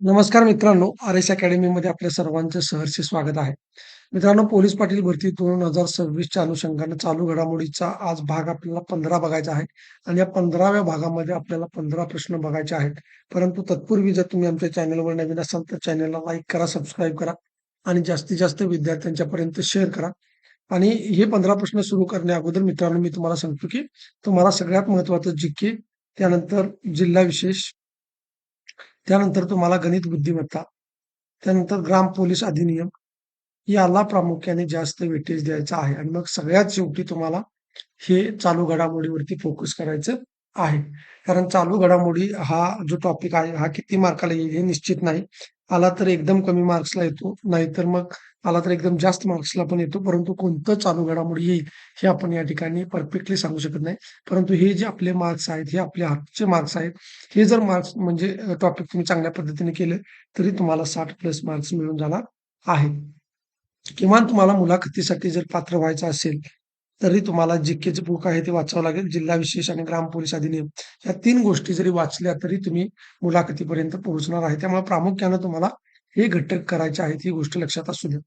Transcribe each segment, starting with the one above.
नमस्कार मित्रांनो, आर-एस अकॅडमीमध्ये आपल्या सर्वांचे सहर्ष स्वागत आहे. मित्रांनो, पोलीस पाटील भरती दोन हजार सव्वीसच्या अनुषंगाने चालू घडामोडीचा आज भाग आपल्याला 15 बघायचा आहे आणि या 15व्या भागामध्ये आपल्याला 15 प्रश्न बघायचे आहेत. परंतु तत्पूर्वी जर तुम्ही आमच्या चॅनलवर नवीन असाल तर चॅनलला लाईक करा, सबस्क्राईब करा आणि जास्तीत जास्त विद्यार्थ्यांच्यापर्यंत शेअर करा. आणि हे 15 प्रश्न सुरू करण्या अगोदर मित्रांनो मी तुम्हाला सांगतो, की तुम्हाला सगळ्यात महत्वाचं जी त्यानंतर जिल्हा विशेष त्यानंतर तुम्हाला गणित बुद्धिमत्ता, त्यानंतर ग्राम पोलीस अधिनियम याला प्रामुख्याने जास्त वेटेज द्यायचा आहे आणि मग सगळ्यात शेवटी तुम्हाला हे चालू घडामोडीवरती फोकस करायचं आहे. कारण चालू घडामोडी हा जो टॉपिक आहे, हा किती मार्काला येईल हे निश्चित नाही. आला तर एकदम कमी मार्क्सला येतो, नाहीतर मग आला तर एकदम जास्त मार्क्सला पण येतो. परंतु कोणतं चालू घडामोड येईल हे आपण या ठिकाणी परफेक्टली सांगू शकत नाही. परंतु हे जे आपले मार्क्स आहेत, हे आपले हातचे मार्क्स आहेत. हे जर मार्क्स म्हणजे टॉपिक तुम्ही चांगल्या पद्धतीने केलं तरी तुम्हाला साठ प्लस मार्क्स मिळून जाणार आहे किमान तुम्हाला मुलाखतीसाठी जर पात्र व्हायचं असेल, तरी तुम्हाला जी-केचं बुक आहे ते वाचावं लागेल. जिल्हा विशेष आणि ग्राम पोलीस अधिनियम या तीन गोष्टी जरी वाचल्या तरी तुम्ही मुलाखतीपर्यंत पोहोचणार आहे. त्यामुळे प्रामुख्यानं तुम्हाला हे घटक करायचे आहेत, ही गोष्ट लक्षात असू द्या.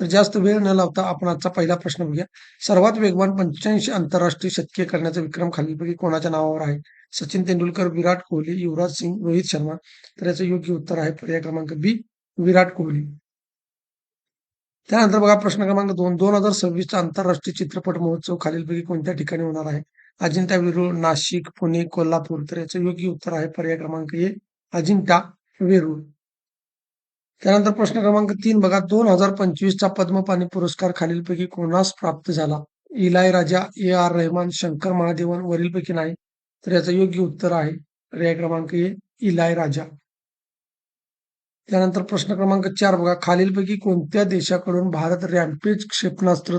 तर जास्त वेळ न लावता आपण आजचा पहिला प्रश्न बघूया. सर्वात वेगवान 85 आंतरराष्ट्रीय शतके करण्याचा विक्रम खालीलपैकी कोणाच्या नावावर आहे? सचिन तेंडुलकर, विराट कोहली, युवराज सिंग, रोहित शर्मा. तर याचं योग्य उत्तर आहे पर्याय क्रमांक बी, विराट कोहली. त्यानंतर बघा प्रश्न क्रमांक दोन दोन हजार सव्वीसचा आंतरराष्ट्रीय चित्रपट महोत्सव खालीलपैकी कोणत्या ठिकाणी होणार आहे? अजिंठा वेरूळ, नाशिक, पुणे, कोल्हापूर. तर याचं योग्य उत्तर आहे पर्याय क्रमांक ए, अजिंठा वेरूळ. त्यानंतर प्रश्न क्रमांक तीन बघा दोन हजार पंचवीसचा पद्मपाणी पुरस्कार खालीलपैकी कोणास प्राप्त झाला? Ilaiyaraaja, A R Rahman, Shankar Mahadevan वरीलपैकी नाही. तर याचं योग्य उत्तर आहे पर्याय क्रमांक ए, इलाय राजा. त्यानंतर प्रश्न क्रमांक चार बघा खालीलपैकी कोणत्या देशाकडून भारत रॅम्पेज क्षेपणास्त्र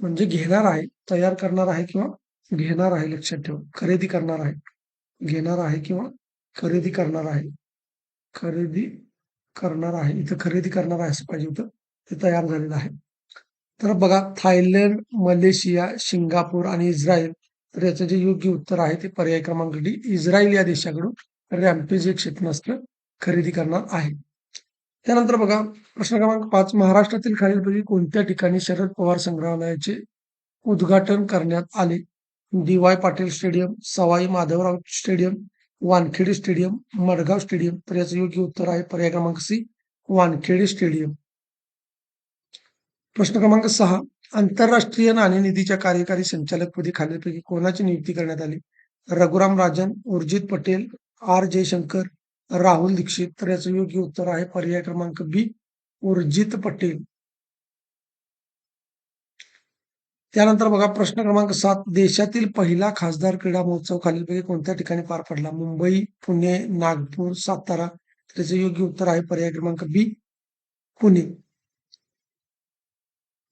म्हणजे घेणार आहे, तयार करणार आहे किंवा घेणार आहे लक्षात ठेवा. खरेदी करणार आहे. घेणार आहे किंवा खरेदी करणार आहे. खरेदी करणार आहे. इथं खरेदी करणार आहे असं पाहिजे होतं. ते तयार झालेलं आहे. तर बघा थायलंड, मलेशिया, सिंगापूर आणि इस्रायल. तर याचं जे योग्य उत्तर आहे ते पर्याय क्रमांक डी इस्रायल या देशाकडून रॅम्पेज हे क्षेपणास्त्र खरेदी करणार आहे. त्यानंतर बघा प्रश्न क्रमांक पाच महाराष्ट्रातील खालीलपैकी कोणत्या ठिकाणी शरद पवार संग्रहालयाचे उद्घाटन करण्यात आले? D Y Patil stadium, Sawai Madhavrao stadium, Wankhede stadium, Madgaon stadium. तर याचं योग्य उत्तर आहे पर्याय क्रमांक सी, वानखेडे स्टेडियम. प्रश्न क्रमांक सहा आंतरराष्ट्रीय नाणेनिधीच्या कार्यकारी संचालकपदी खालीलपैकी कोणाची नियुक्ती करण्यात आली? रघुराम राजन, उर्जित पटेल, आर जयशंकर, राहुल दीक्षित. तर याचं योग्य उत्तर आहे पर्याय क्रमांक बी, उर्जित पटेल. त्यानंतर बघा प्रश्न क्रमांक सात देशातील पहिला खासदार क्रीडा महोत्सव खालीलपैकी कोणत्या ठिकाणी पार पडला? मुंबई, पुणे, नागपूर, सातारा. त्याचे योग्य उत्तर आहे पर्याय क्रमांक बी, पुणे.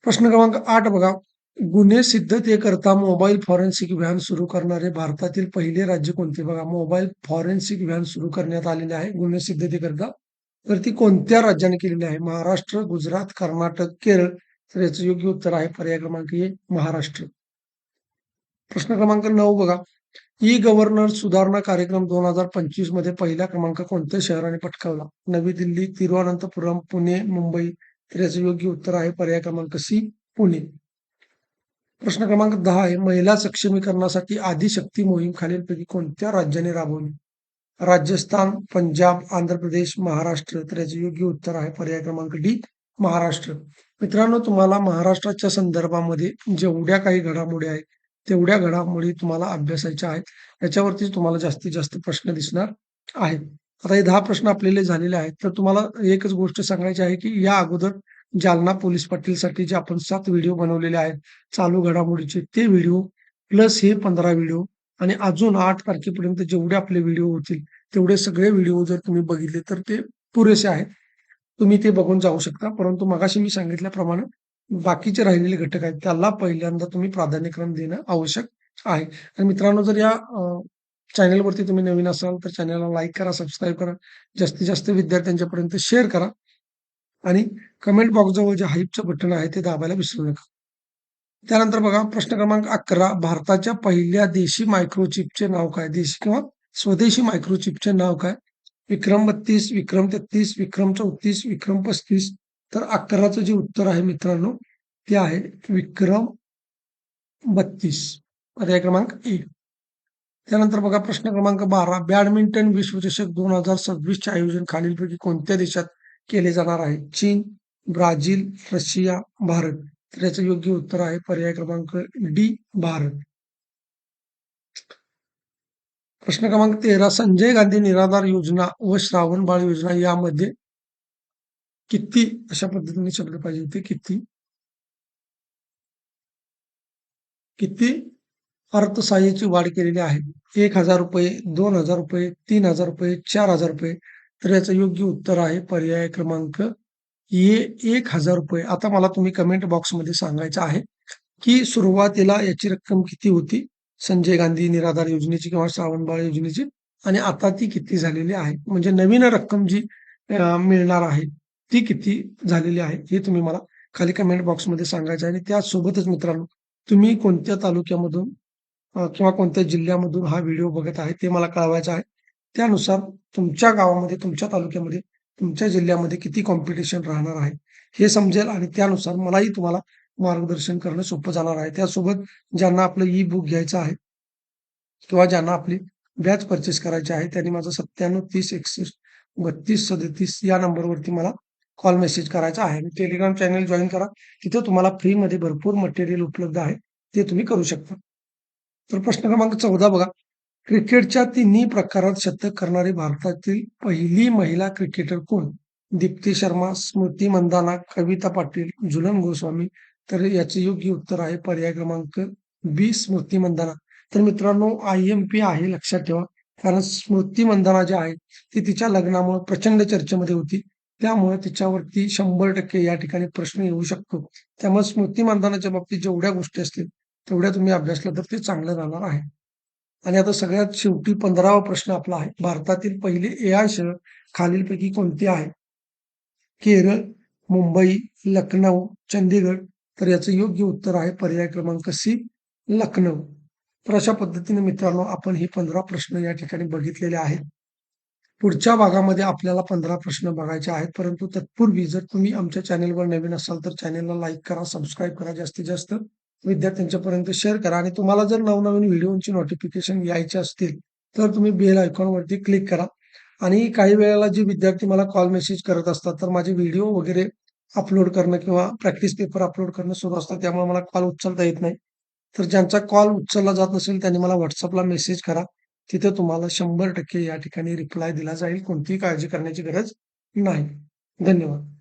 प्रश्न क्रमांक आठ बघा गुन्हे सिद्धतेकरता मोबाईल फॉरेन्सिक व्हॅन सुरू करणारे भारतातील पहिले राज्य कोणते? बघा फॉरेन्सिक व्हॅन सुरू करण्यात आलेले आहे गुन्हे सिद्धतेकरता. तर ती कोणत्या राज्याने केलेली आहे? महाराष्ट्र, गुजरात, कर्नाटक. तर याचं योग्य उत्तर आहे पर्याय क्रमांक ए, महाराष्ट्र. प्रश्न क्रमांक नऊ बघा ई गव्हर्नर सुधारणा कार्यक्रम दोन हज़ार पंचवीस मध्ये पहिला क्रमांक कोणत्या शहराने पटकावला? नवी दिल्ली, तिरुवनंतपुरम, पुणे, मुंबई. याचं योग्य उत्तर आहे पर्याय क्रमांक सी, पुणे. प्रश्न क्रमांक दहा आहे महिला सक्षमीकरणासाठी आदिशक्ती मोहीम खालीलपैकी कोणत्या राज्याने राबवली? राजस्थान, पंजाब, आंध्र प्रदेश, महाराष्ट्र. तर याचे योग्य उत्तर आहे पर्याय क्रमांक डी, महाराष्ट्र. मित्रांनो तुम्हाला महाराष्ट्राच्या संदर्भामध्ये जेवढ्या काही घडामोडी आहेत तेवढ्या घडामोडी तुम्हाला अभ्यासायच्या आहेत. याच्यावरती तुम्हाला जास्तीत जास्त प्रश्न दिसणार आहेत. आता हे दहा प्रश्न आपलेले झालेले आहेत. तर तुम्हाला एकच गोष्ट सांगायची आहे की या अगोदर जालना पोलीस पाटीलसाठी जे आपण सात व्हिडिओ बनवलेले आहेत चालू घडामोडीचे ते व्हिडिओ प्लस हे पंधरा व्हिडिओ आणि अजून आठ तारखेपर्यंत जेवढे आपले व्हिडिओ होतील तेवढे सगळे व्हिडिओ जर तुम्ही बघितले तर ते पुरेसे आहेत. तुम्ही ते बघून जाऊ शकता. परंतु मगाशी मी सांगितल्याप्रमाणे बाकीचे राहिलेले घटक आहेत त्याला पहिल्यांदा तुम्ही प्राधान्यक्रम देणं आवश्यक आहे. आणि मित्रांनो जर या चॅनेलवरती तुम्ही नवीन असाल तर चॅनेलला लाईक करा, सबस्क्राईब करा. जास्तीत जास्त विद्यार्थ्यांच्यापर्यंत शेअर करा. आणि कमेंट बॉक्सजवळ जे हाईपचं बटन आहे ते दाबायला विसरू नका. त्यानंतर बघा प्रश्न क्रमांक अकरा भारताच्या पहिल्या देशी मायक्रोचिपचे नाव काय? देशी किंवा स्वदेशी मायक्रोचिपचे नाव काय विक्रम बत्तीस विक्रम तेहतीस विक्रम चौतीस विक्रम पस्तीस तर अकराचं जे उत्तर आहे मित्रांनो ते आहे विक्रम बत्तीस पर्याय क्रमांक एक त्यानंतर बघा प्रश्न क्रमांक बारा बॅडमिंटन विश्वचषक दोन हजार सव्वीसचे आयोजन खालीलपैकी कोणत्या देशात केले जाणार आहे. चीन ब्राझील रशिया भारत. तर याचं योग्य उत्तर आहे पर्याय क्रमांक डी भारत. प्रश्न क्रमांक तेरा संजय गांधी निराधार योजना व श्रावण बाळ योजना यामध्ये किती अशा पद्धतीने शब्द पाहिजे होते किती? किती? अर्थसहाय्याची वाढ केलेली आहे. एक हजार रुपये दोन हजार रुपये तीन हजार रुपये चार हजार रुपये. तर याचं योग्य उत्तर आहे पर्याय क्रमांक ए एक हजार रुपये. आता मला तुम्ही कमेंट बॉक्समध्ये सांगायचं आहे की सुरुवातीला याची रक्कम किती होती? संजय गांधी निराधार योजनेची किंवा श्रावणबाळ योजनेची? आणि आता ती किती झालेली आहे? म्हणजे नवीन रक्कम जी मिळणार आहे ती किती झालेली आहे? हे तुम्ही मला खाली कमेंट बॉक्समध्ये सांगायचं आहे. आणि त्यासोबतच मित्रांनो तुम्ही कोणत्या तालुक्यामधून किंवा कोणत्या जिल्ह्यामधून हा व्हिडिओ बघत आहे ते मला कळवायचं आहे. त्यानुसार तुमच्या गावामध्ये तुमच्या तालुक्यामध्ये तुमच्या जिल्ह्यामध्ये किती कॉम्पिटिशन राहणार आहे हे समजेल आणि त्यानुसार मलाही तुम्हाला मार्गदर्शन करणं सोपं जाणार आहे. त्यासोबत ज्यांना आपलं ई बुक घ्यायचं आहे किंवा ज्यांना आपली बॅच परचेस करायची आहे त्यांनी माझं सत्त्याण्णव तीस एकसष्ट बत्तीस सदतीस या नंबरवरती मला कॉल मेसेज करायचा आहे. टेलिग्राम चॅनल जॉईन करा. तिथे तुम्हाला फ्रीमध्ये भरपूर मटेरियल उपलब्ध आहे. ते तुम्ही करू शकता. तर प्रश्न क्रमांक चौदा बघा. क्रिकेटच्या तिन्ही प्रकारात शतक करणारी भारतातील पहिली महिला क्रिकेटर कोण? दीप्ती शर्मा स्मृती मंदाना कविता पाटील झुलन गोस्वामी. तर याचे योग्य उत्तर आहे पर्याय क्रमांक बी स्मृती मंदाना. तर मित्रांनो आय एम पी आहे लक्षात ठेवा. कारण स्मृती मंदाना जे आहे ती तिच्या लग्नामुळे प्रचंड चर्चेमध्ये होती. त्यामुळे तिच्यावरती शंभर टक्के या ठिकाणी प्रश्न येऊ शकतो. त्यामुळे स्मृती मंदानाच्या बाबतीत जेवढ्या गोष्टी असतील तेवढ्या तुम्ही अभ्यासला तर ते चांगलं राहणार आहे. आणि आता सगळ्यात शेवटी पंधरावा प्रश्न आपला आहे. भारतातील पहिले ए आय शहर खालीलपैकी कोणते आहे? केरळ मुंबई लखनौ चंदीगड तर याचं योग्य उत्तर आहे पर्याय क्रमांक सी लखनौ तर अशा पद्धतीने मित्रांनो आपण हे पंधरा प्रश्न या ठिकाणी बघितलेले आहेत. पुढच्या भागामध्ये आपल्याला पंधरा प्रश्न बघायचे आहेत. परंतु तत्पूर्वी जर तुम्ही आमच्या चॅनेलवर नवीन असाल तर चॅनेलला लाईक करा सबस्क्राईब करा जास्तीत जास्त. विद्यार्थ्यांच्यापर्यंत शेअर करा. आणि तुम्हाला जर नवनवीन व्हिडिओची नोटिफिकेशन यायचे असतील तर तुम्ही बेल आयकॉनवरती क्लिक करा. आणि काही वेळेला जे विद्यार्थी मला कॉल मेसेज करत असतात तर माझे व्हिडिओ वगैरे अपलोड करणं किंवा प्रॅक्टिस पेपर अपलोड करणं सुरू असतं त्यामुळे मला कॉल उचलता येत नाही. तर ज्यांचा कॉल उचलला जात नसेल त्यांनी मला व्हॉट्सअपला मेसेज करा. तिथे तुम्हाला शंभर टक्के या ठिकाणी रिप्लाय दिला जाईल. कोणतीही काळजी करण्याची गरज नाही. धन्यवाद.